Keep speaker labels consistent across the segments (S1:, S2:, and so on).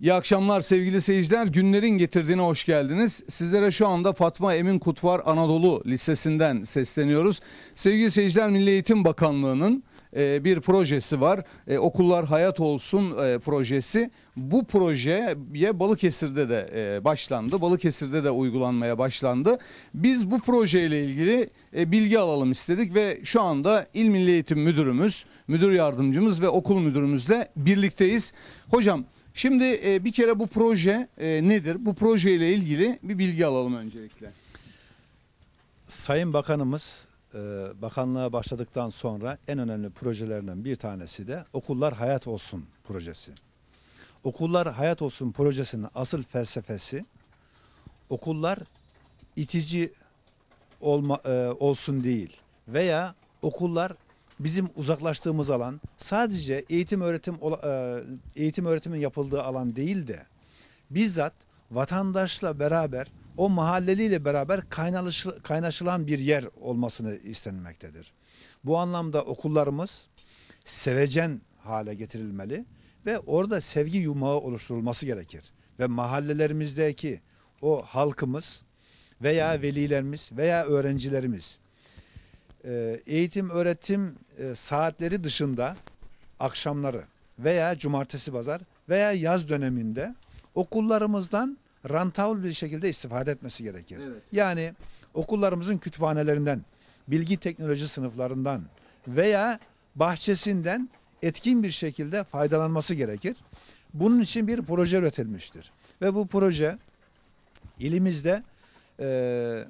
S1: İyi akşamlar sevgili seyirciler. Günlerin getirdiğine hoş geldiniz. Sizlere şu anda Fatma Emin Kutvar Anadolu Lisesi'nden sesleniyoruz. Sevgili seyirciler Milli Eğitim Bakanlığı'nın e, bir projesi var. E, Okullar Hayat Olsun e, projesi. Bu projeye Balıkesir'de de başlandı. Balıkesir'de de uygulanmaya başlandı. Biz bu projeyle ilgili bilgi alalım istedik ve şu anda İl Milli Eğitim Müdürümüz, müdür yardımcımız ve okul müdürümüzle birlikteyiz. Hocam Şimdi e, bir kere bu proje e, nedir? Bu projeyle ilgili bir bilgi alalım öncelikle.
S2: Sayın Bakanımız e, bakanlığa başladıktan sonra en önemli projelerinden bir tanesi de Okullar Hayat Olsun projesi. Okullar Hayat Olsun projesinin asıl felsefesi okullar itici olma, e, olsun değil veya okullar bizim uzaklaştığımız alan sadece eğitim öğretim e, eğitim öğretimin yapıldığı alan değil de bizzat vatandaşla beraber o mahalleliyle beraber kaynaşılan bir yer olmasını istenmektedir. Bu anlamda okullarımız sevecen hale getirilmeli ve orada sevgi yumağı oluşturulması gerekir. Ve mahallelerimizdeki o halkımız veya velilerimiz veya öğrencilerimiz eğitim öğretim e, saatleri dışında akşamları veya cumartesi pazar veya yaz döneminde okullarımızdan rantavul bir şekilde istifade etmesi gerekir. Evet. Yani okullarımızın kütüphanelerinden, bilgi teknoloji sınıflarından veya bahçesinden etkin bir şekilde faydalanması gerekir. Bunun için bir proje üretilmiştir. Ve bu proje ilimizde e,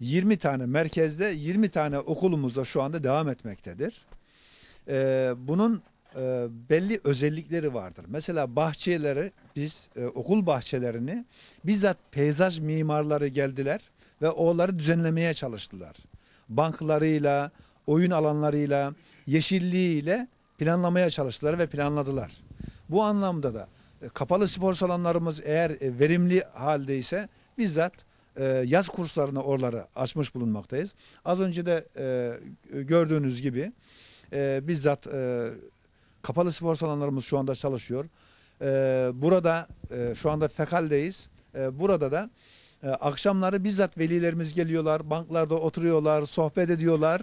S2: 20 tane merkezde 20 tane okulumuzda şu anda devam etmektedir. Ee, bunun e, belli özellikleri vardır. Mesela bahçeleri biz e, okul bahçelerini bizzat peyzaj mimarları geldiler ve onları düzenlemeye çalıştılar. Banklarıyla, oyun alanlarıyla, yeşilliğiyle planlamaya çalıştılar ve planladılar. Bu anlamda da e, kapalı spor salonlarımız eğer e, verimli haldeyse bizzat e, yaz kurslarını oraları açmış bulunmaktayız. Az önce de e, gördüğünüz gibi e, bizzat e, kapalı spor salonlarımız şu anda çalışıyor. E, burada e, şu anda fekaldeyiz. E, burada da e, akşamları bizzat velilerimiz geliyorlar, banklarda oturuyorlar, sohbet ediyorlar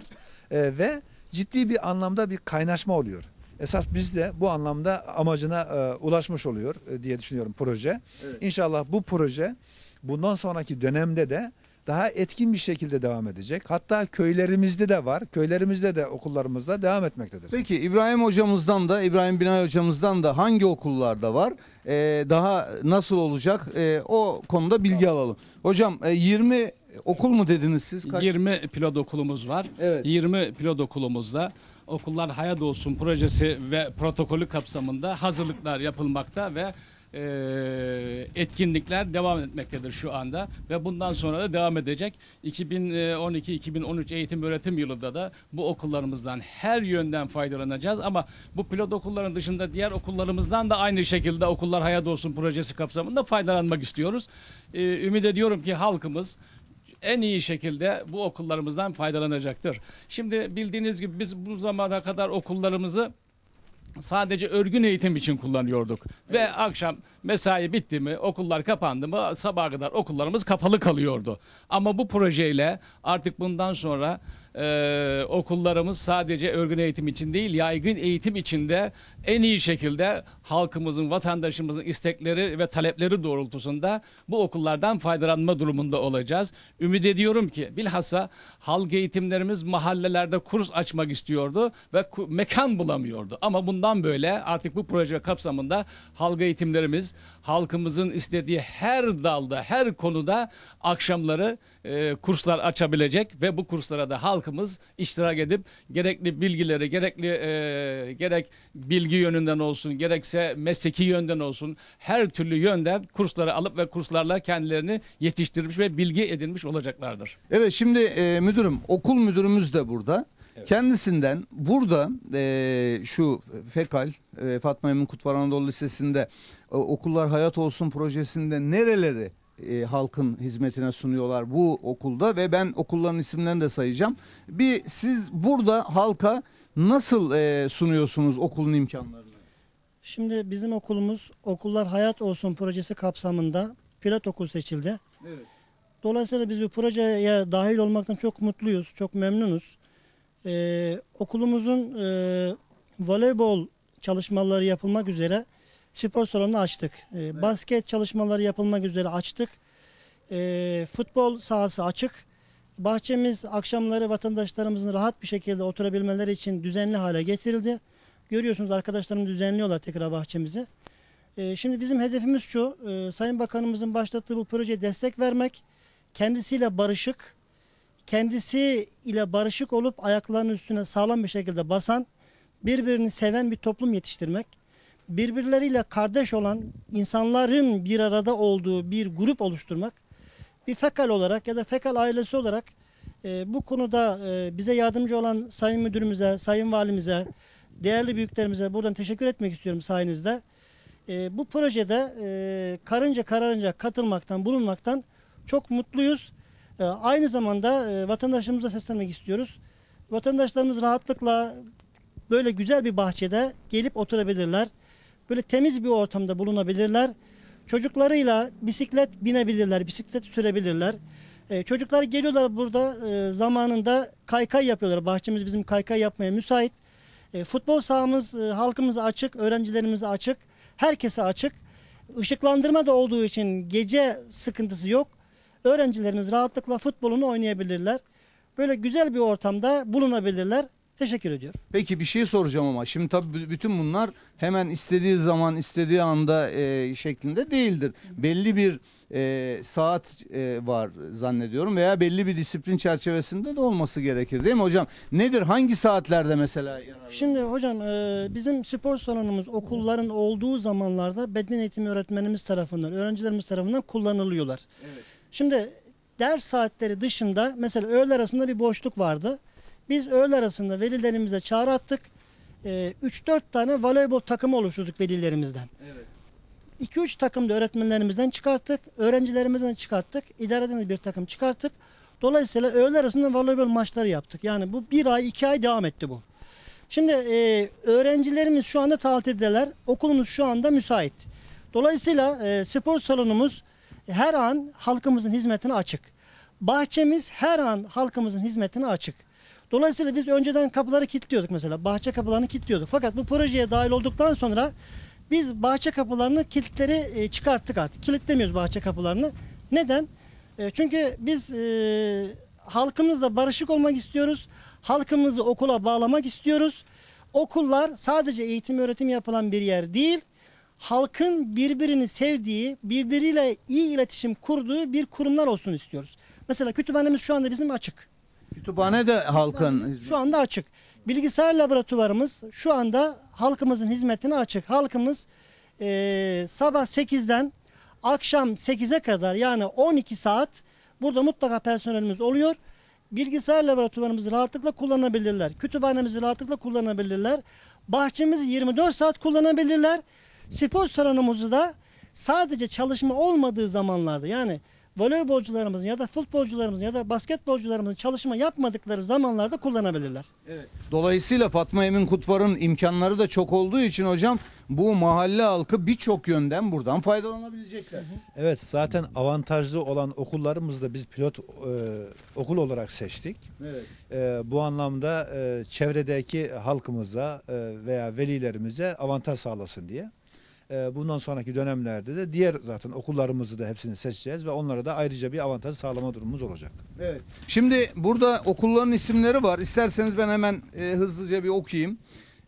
S2: e, ve ciddi bir anlamda bir kaynaşma oluyor. Esas biz de bu anlamda amacına e, ulaşmış oluyor e, diye düşünüyorum proje. Evet. İnşallah bu proje bundan sonraki dönemde de daha etkin bir şekilde devam edecek. Hatta köylerimizde de var. Köylerimizde de okullarımızda devam etmektedir.
S1: Peki İbrahim hocamızdan da İbrahim Binay hocamızdan da hangi okullarda var? Ee, daha nasıl olacak? Ee, o konuda bilgi tamam. alalım. Hocam e, 20 okul mu dediniz siz?
S3: Kaç? 20 pilot okulumuz var. Evet. 20 pilot okulumuzda Okullar Hayat Olsun projesi ve protokolü kapsamında hazırlıklar yapılmakta ve e, etkinlikler devam etmektedir şu anda ve bundan sonra da devam edecek. 2012-2013 eğitim öğretim yılında da bu okullarımızdan her yönden faydalanacağız ama bu pilot okulların dışında diğer okullarımızdan da aynı şekilde Okullar Hayat Olsun projesi kapsamında faydalanmak istiyoruz. Ee, ümit ediyorum ki halkımız en iyi şekilde bu okullarımızdan faydalanacaktır. Şimdi bildiğiniz gibi biz bu zamana kadar okullarımızı sadece örgün eğitim için kullanıyorduk. Evet. Ve akşam mesai bitti mi, okullar kapandı mı sabaha kadar okullarımız kapalı kalıyordu. Ama bu projeyle artık bundan sonra e, okullarımız sadece örgün eğitim için değil, yaygın eğitim için de en iyi şekilde halkımızın, vatandaşımızın istekleri ve talepleri doğrultusunda bu okullardan faydalanma durumunda olacağız. Ümit ediyorum ki bilhassa halk eğitimlerimiz mahallelerde kurs açmak istiyordu ve mekan bulamıyordu. Ama bundan böyle artık bu proje kapsamında halk eğitimlerimiz halkımızın istediği her dalda, her konuda akşamları e, kurslar açabilecek ve bu kurslara da halkımız iştirak edip gerekli bilgileri, gerekli e, gerek bilgi yönünden olsun, gerekse mesleki yönden olsun her türlü yönden kursları alıp ve kurslarla kendilerini yetiştirmiş ve bilgi edinmiş olacaklardır.
S1: Evet şimdi e, müdürüm, okul müdürümüz de burada. Evet. Kendisinden burada e, şu Fekal, e, Fatma Emin Kutvar Anadolu Lisesi'nde e, Okullar Hayat Olsun projesinde nereleri e, halkın hizmetine sunuyorlar bu okulda ve ben okulların isimlerini de sayacağım. Bir siz burada halka nasıl e, sunuyorsunuz okulun imkanlarını?
S4: Şimdi bizim okulumuz Okullar Hayat Olsun projesi kapsamında pilot okul seçildi.
S1: Evet.
S4: Dolayısıyla biz bu projeye dahil olmaktan çok mutluyuz, çok memnunuz. Ee, okulumuzun e, voleybol çalışmaları yapılmak üzere spor salonu açtık. Ee, Basket çalışmaları yapılmak üzere açtık. Ee, futbol sahası açık. Bahçemiz akşamları vatandaşlarımızın rahat bir şekilde oturabilmeleri için düzenli hale getirildi. Görüyorsunuz arkadaşlarım düzenliyorlar tekrar bahçemizi. Ee, şimdi bizim hedefimiz şu, e, Sayın Bakanımızın başlattığı bu projeye destek vermek, kendisiyle barışık, kendisi ile barışık olup ayaklarının üstüne sağlam bir şekilde basan, birbirini seven bir toplum yetiştirmek, birbirleriyle kardeş olan insanların bir arada olduğu bir grup oluşturmak, bir fekal olarak ya da fekal ailesi olarak e, bu konuda e, bize yardımcı olan Sayın Müdürümüze, Sayın Valimize, değerli büyüklerimize buradan teşekkür etmek istiyorum sayenizde. E, bu projede e, karınca kararınca katılmaktan, bulunmaktan çok mutluyuz. E, aynı zamanda e, vatandaşlarımıza seslenmek istiyoruz. Vatandaşlarımız rahatlıkla böyle güzel bir bahçede gelip oturabilirler. Böyle temiz bir ortamda bulunabilirler. Çocuklarıyla bisiklet binebilirler, bisiklet sürebilirler. E, çocuklar geliyorlar burada e, zamanında kaykay yapıyorlar. Bahçemiz bizim kaykay yapmaya müsait. E, futbol sahamız e, halkımıza açık, öğrencilerimize açık, herkese açık. Işıklandırma da olduğu için gece sıkıntısı yok. Öğrencilerimiz rahatlıkla futbolunu oynayabilirler. Böyle güzel bir ortamda bulunabilirler. Teşekkür ediyorum.
S1: Peki bir şey soracağım ama şimdi tabii bütün bunlar hemen istediği zaman istediği anda e, şeklinde değildir. Belli bir e, saat e, var zannediyorum veya belli bir disiplin çerçevesinde de olması gerekir değil mi hocam? Nedir hangi saatlerde mesela yararlı?
S4: Şimdi hocam e, bizim spor salonumuz okulların olduğu zamanlarda beden eğitimi öğretmenimiz tarafından, öğrencilerimiz tarafından kullanılıyorlar.
S1: Evet.
S4: Şimdi ders saatleri dışında mesela öğle arasında bir boşluk vardı. Biz öğle arasında velilerimize çağrı attık. E, 3-4 tane voleybol takımı oluşturduk velilerimizden.
S1: Evet.
S4: 2-3 takım da öğretmenlerimizden çıkarttık, öğrencilerimizden çıkarttık, idareden de bir takım çıkarttık. Dolayısıyla öğle arasında voleybol maçları yaptık. Yani bu bir ay, iki ay devam etti bu. Şimdi e, öğrencilerimiz şu anda tatildeler, okulumuz şu anda müsait. Dolayısıyla e, spor salonumuz her an halkımızın hizmetine açık. Bahçemiz her an halkımızın hizmetine açık. Dolayısıyla biz önceden kapıları kilitliyorduk mesela. Bahçe kapılarını kilitliyorduk. Fakat bu projeye dahil olduktan sonra biz bahçe kapılarını kilitleri e, çıkarttık artık. Kilitlemiyoruz bahçe kapılarını. Neden? E, çünkü biz e, halkımızla barışık olmak istiyoruz. Halkımızı okula bağlamak istiyoruz. Okullar sadece eğitim öğretim yapılan bir yer değil. Halkın birbirini sevdiği, birbiriyle iyi iletişim kurduğu bir kurumlar olsun istiyoruz. Mesela kütüphanemiz şu anda bizim açık.
S1: Kütüphane de halkın
S4: Şu anda açık. Bilgisayar laboratuvarımız şu anda halkımızın hizmetine açık. Halkımız eee, sabah 8'den akşam 8'e kadar yani 12 saat burada mutlaka personelimiz oluyor. Bilgisayar laboratuvarımızı rahatlıkla kullanabilirler. Kütüphanemizi rahatlıkla kullanabilirler. Bahçemizi 24 saat kullanabilirler. Spor salonumuzu da sadece çalışma olmadığı zamanlarda yani voleybolcularımızın ya da futbolcularımızın ya da basketbolcularımızın çalışma yapmadıkları zamanlarda kullanabilirler.
S1: Dolayısıyla Fatma Emin Kutvar'ın imkanları da çok olduğu için hocam bu mahalle halkı birçok yönden buradan faydalanabilecekler.
S2: Evet zaten avantajlı olan okullarımızı da biz pilot e, okul olarak seçtik.
S1: Evet.
S2: E, bu anlamda e, çevredeki halkımıza e, veya velilerimize avantaj sağlasın diye. E, bundan sonraki dönemlerde de diğer zaten okullarımızı da hepsini seçeceğiz ve onlara da ayrıca bir avantaj sağlama durumumuz olacak.
S1: Evet. Şimdi burada okulların isimleri var. İsterseniz ben hemen e, hızlıca bir okuyayım.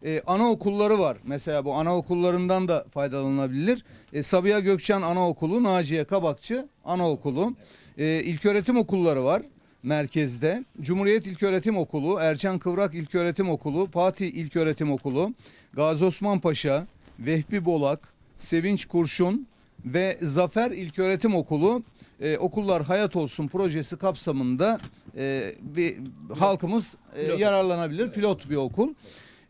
S1: E, anaokulları var. Mesela bu anaokullarından da faydalanılabilir. E, Sabiha Gökçen Anaokulu, Naciye Kabakçı Anaokulu. E, İlköğretim okulları var merkezde. Cumhuriyet İlköğretim Okulu, Erçen Kıvrak İlköğretim Okulu, Fatih İlköğretim Okulu, Gazi Osman Paşa, Vehbi Bolak, Sevinç Kurşun ve Zafer İlköğretim Okulu e, Okullar Hayat Olsun projesi kapsamında e, bir halkımız e, yararlanabilir. Pilot bir okul.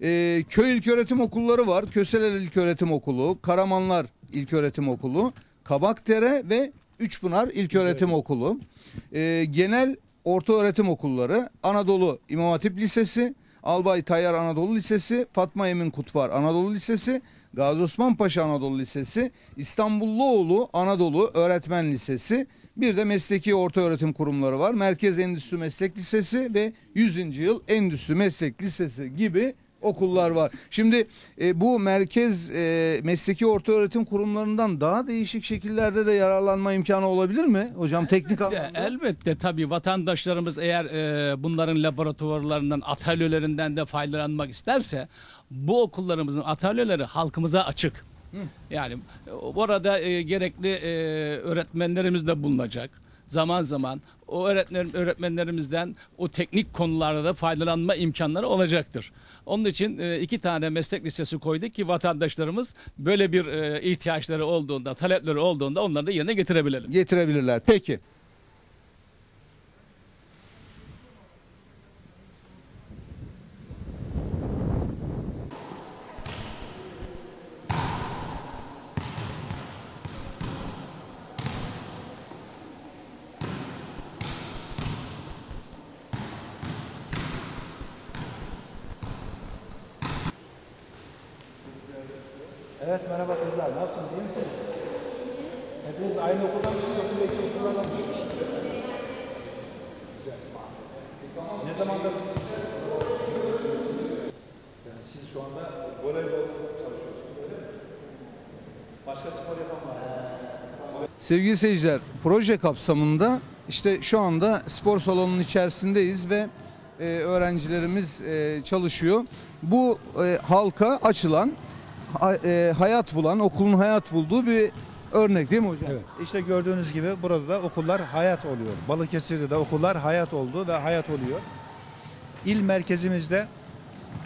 S1: E, köy İlköğretim Okulları var. Köseler İlköğretim Okulu, Karamanlar İlköğretim Okulu, Kabakdere ve Üçpınar İlköğretim Okulu. E, genel orta öğretim okulları, Anadolu İmam Hatip Lisesi, Albay Tayyar Anadolu Lisesi, Fatma Emin Kutvar Anadolu Lisesi, Gazi Osman Paşa Anadolu Lisesi, İstanbulluoğlu Anadolu Öğretmen Lisesi, bir de mesleki orta öğretim kurumları var. Merkez Endüstri Meslek Lisesi ve 100. Yıl Endüstri Meslek Lisesi gibi okullar var. Şimdi e, bu merkez e, mesleki orta öğretim kurumlarından daha değişik şekillerde de yararlanma imkanı olabilir mi? Hocam teknik anlamda.
S3: Elbette tabii vatandaşlarımız eğer e, bunların laboratuvarlarından, atölyelerinden de faydalanmak isterse bu okullarımızın atölyeleri halkımıza açık. Yani e, orada e, gerekli e, öğretmenlerimiz de bulunacak. Zaman zaman o öğretmen öğretmenlerimizden o teknik konularda da faydalanma imkanları olacaktır. Onun için e, iki tane meslek lisesi koyduk ki vatandaşlarımız böyle bir e, ihtiyaçları olduğunda, talepleri olduğunda onları da yerine getirebilelim.
S1: Getirebilirler. Peki.
S2: Evet merhaba kızlar. Nasılsınız? iyi misiniz? Hepiniz aynı okulda mısınız yoksa belki okullardan mı? Güzel. Ne zamandır? Yani siz şu anda voleybol çalışıyorsunuz? Başka spor yapan var mı?
S1: Sevgili seyirciler, proje kapsamında işte şu anda spor salonunun içerisindeyiz ve e, öğrencilerimiz e, çalışıyor. Bu e, halka açılan, e, hayat bulan, okulun hayat bulduğu bir örnek değil mi hocam?
S2: Evet. İşte gördüğünüz gibi burada da okullar hayat oluyor. Balıkesir'de de okullar hayat oldu ve hayat oluyor. İl merkezimizde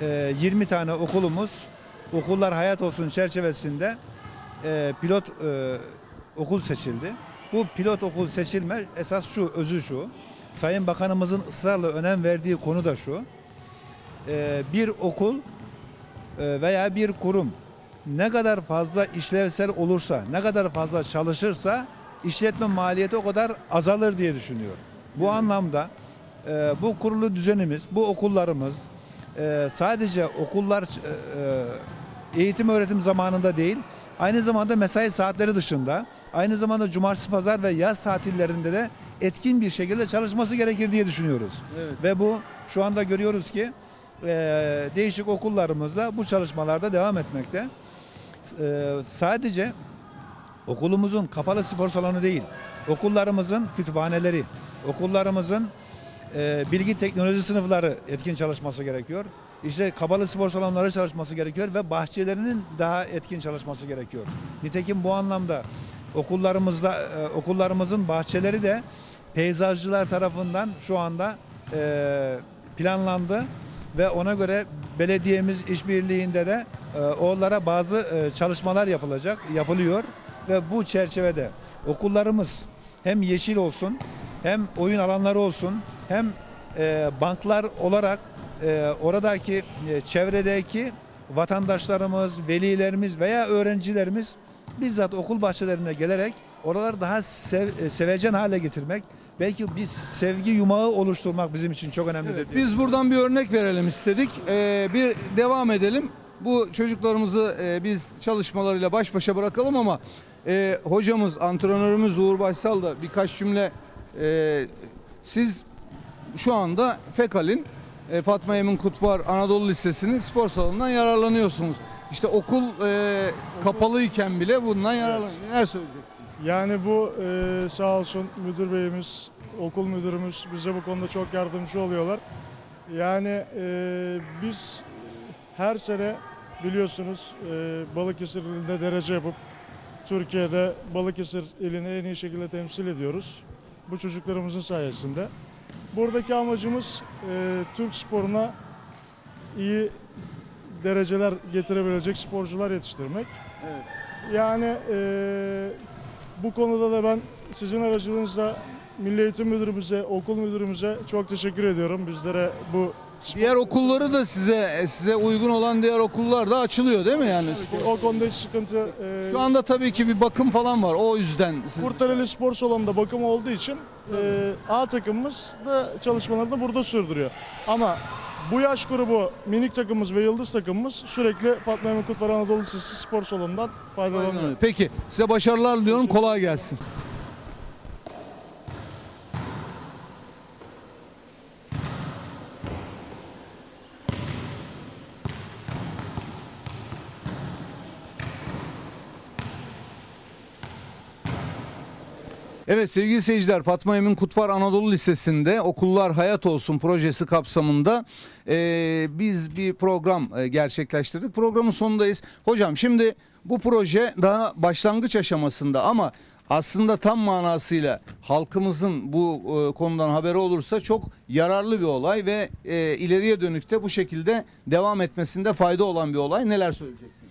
S2: e, 20 tane okulumuz okullar hayat olsun çerçevesinde e, pilot e, okul seçildi. Bu pilot okul seçilme esas şu, özü şu. Sayın Bakanımızın ısrarla önem verdiği konu da şu. E, bir okul e, veya bir kurum ne kadar fazla işlevsel olursa, ne kadar fazla çalışırsa işletme maliyeti o kadar azalır diye düşünüyorum. Bu anlamda e, bu kurulu düzenimiz, bu okullarımız e, sadece okullar e, e, eğitim öğretim zamanında değil, aynı zamanda mesai saatleri dışında, aynı zamanda cumartesi, pazar ve yaz tatillerinde de etkin bir şekilde çalışması gerekir diye düşünüyoruz.
S1: Evet.
S2: Ve bu şu anda görüyoruz ki e, değişik okullarımızda bu çalışmalarda devam etmekte. E, sadece okulumuzun kapalı spor salonu değil, okullarımızın kütüphaneleri, okullarımızın e, bilgi teknoloji sınıfları etkin çalışması gerekiyor. İşte kapalı spor salonları çalışması gerekiyor ve bahçelerinin daha etkin çalışması gerekiyor. Nitekim bu anlamda okullarımızda e, okullarımızın bahçeleri de peyzajcılar tarafından şu anda e, planlandı ve ona göre belediyemiz işbirliğinde de e, bazı e, çalışmalar yapılacak, yapılıyor. Ve bu çerçevede okullarımız hem yeşil olsun, hem oyun alanları olsun, hem e, banklar olarak e, oradaki çevredeki vatandaşlarımız, velilerimiz veya öğrencilerimiz bizzat okul bahçelerine gelerek oraları daha sev, sevecen hale getirmek, belki bir sevgi yumağı oluşturmak bizim için çok önemlidir.
S1: Evet,
S2: diye
S1: biz buradan bir örnek verelim istedik. Ee, bir devam edelim. Bu çocuklarımızı e, biz çalışmalarıyla baş başa bırakalım ama e, hocamız, antrenörümüz Uğur Başsal da birkaç cümle e, siz şu anda FEKAL'in e, Fatma Emin Kutvar Anadolu Lisesi'nin spor salonundan yararlanıyorsunuz. İşte okul e, kapalıyken bile bundan yararlanıyorsunuz. Neler söyleyeceksiniz?
S5: Yani bu e, sağ olsun müdür beyimiz, okul müdürümüz bize bu konuda çok yardımcı oluyorlar. Yani e, biz her sene biliyorsunuz e, Balıkesir ilinde derece yapıp Türkiye'de Balıkesir ilini en iyi şekilde temsil ediyoruz. Bu çocuklarımızın sayesinde. Buradaki amacımız e, Türk sporuna iyi dereceler getirebilecek sporcular yetiştirmek.
S1: Evet.
S5: Yani eee, bu konuda da ben sizin aracılığınızla Milli Eğitim Müdürümüze, okul müdürümüze çok teşekkür ediyorum. Bizlere bu
S1: Diğer okulları da size size uygun olan diğer okullar da açılıyor değil mi yani?
S5: o konuda hiç sıkıntı eee,
S1: Şu anda tabii ki bir bakım falan var. O yüzden siz...
S5: Kurtareli Spor Salonu'nda bakım olduğu için eee, A takımımız da çalışmalarını burada sürdürüyor. Ama Bu yaş grubu minik takımımız ve yıldız takımımız sürekli Fatma Emin Kutlar Anadolu Lisesi spor salonundan faydalanıyor.
S1: Peki size başarılar diliyorum. Kolay gelsin. Evet sevgili seyirciler Fatma Emin Kutvar Anadolu Lisesi'nde Okullar Hayat Olsun projesi kapsamında eee, biz bir program eee, gerçekleştirdik. Programın sonundayız. Hocam şimdi bu proje daha başlangıç aşamasında ama aslında tam manasıyla halkımızın bu eee, konudan haberi olursa çok yararlı bir olay ve eee, ileriye dönük de bu şekilde devam etmesinde fayda olan bir olay. Neler söyleyeceksiniz?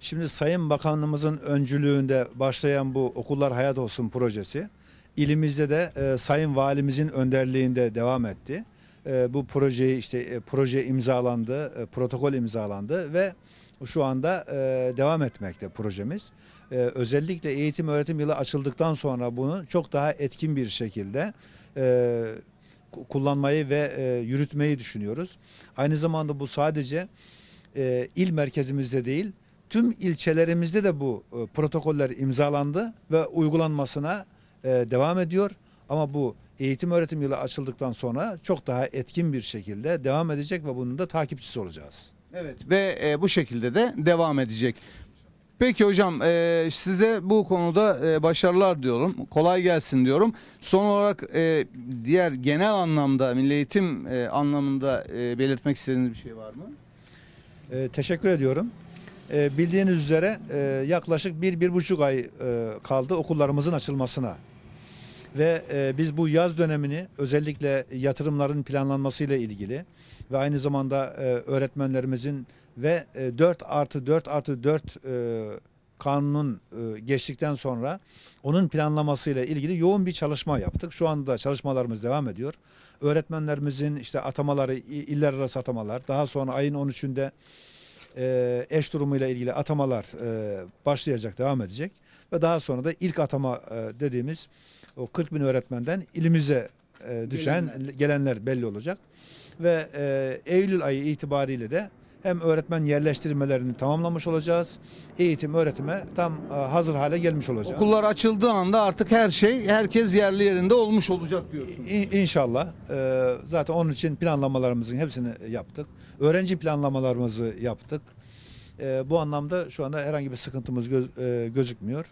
S2: Şimdi Sayın Bakanlığımızın öncülüğünde başlayan bu Okullar Hayat Olsun projesi ilimizde de e, Sayın Valimizin önderliğinde devam etti. E, bu projeyi işte e, proje imzalandı, e, protokol imzalandı ve şu anda e, devam etmekte projemiz. E, özellikle eğitim öğretim yılı açıldıktan sonra bunu çok daha etkin bir şekilde e, ku- kullanmayı ve e, yürütmeyi düşünüyoruz. Aynı zamanda bu sadece e, il merkezimizde değil, tüm ilçelerimizde de bu e, protokoller imzalandı ve uygulanmasına e, devam ediyor. Ama bu eğitim öğretim yılı açıldıktan sonra çok daha etkin bir şekilde devam edecek ve bunun da takipçisi olacağız.
S1: Evet ve e, bu şekilde de devam edecek. Peki hocam e, size bu konuda e, başarılar diyorum. Kolay gelsin diyorum. Son olarak e, diğer genel anlamda milli eğitim e, anlamında e, belirtmek istediğiniz bir şey var mı?
S2: E, teşekkür ediyorum. E, bildiğiniz üzere e, yaklaşık bir, bir buçuk ay e, kaldı okullarımızın açılmasına. Ve e, biz bu yaz dönemini özellikle yatırımların planlanmasıyla ilgili ve aynı zamanda öğretmenlerimizin ve e, 4 artı 4 artı 4 e, kanunun geçtikten sonra onun planlamasıyla ilgili yoğun bir çalışma yaptık. Şu anda çalışmalarımız devam ediyor. Öğretmenlerimizin işte atamaları, iller arası atamalar, daha sonra ayın 13'ünde e, eş durumuyla ilgili atamalar e, başlayacak, devam edecek. Ve daha sonra da ilk atama e, dediğimiz o 40 bin öğretmenden ilimize e, düşen gelenler. belli olacak. Ve e, Eylül ayı itibariyle de hem öğretmen yerleştirmelerini tamamlamış olacağız. Eğitim öğretime tam e, hazır hale gelmiş olacak.
S1: Okullar açıldığı anda artık her şey herkes yerli yerinde olmuş olacak diyorsunuz.
S2: İ- İnşallah. Ee, zaten onun için planlamalarımızın hepsini yaptık. Öğrenci planlamalarımızı yaptık. Ee, bu anlamda şu anda herhangi bir sıkıntımız göz- e, gözükmüyor.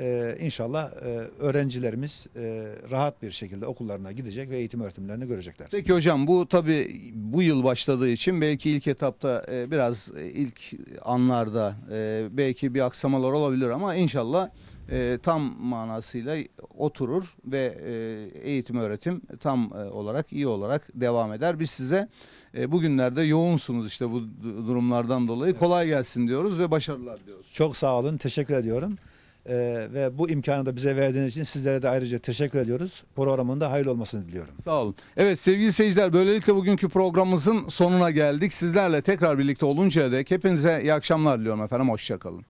S2: Ee, inşallah e, öğrencilerimiz e, rahat bir şekilde okullarına gidecek ve eğitim öğretimlerini görecekler.
S1: Peki hocam bu tabi bu yıl başladığı için belki ilk etapta e, biraz e, ilk anlarda e, belki bir aksamalar olabilir ama inşallah e, tam manasıyla oturur ve e, eğitim öğretim tam e, olarak iyi olarak devam eder. Biz size e, bugünlerde yoğunsunuz işte bu du- durumlardan dolayı kolay gelsin diyoruz ve başarılar diyoruz.
S2: Çok sağ olun. Teşekkür ediyorum. Ee, ve bu imkanı da bize verdiğiniz için sizlere de ayrıca teşekkür ediyoruz. Programın da hayırlı olmasını diliyorum.
S1: Sağ olun. Evet sevgili seyirciler böylelikle bugünkü programımızın sonuna geldik. Sizlerle tekrar birlikte oluncaya dek hepinize iyi akşamlar diliyorum efendim. Hoşçakalın.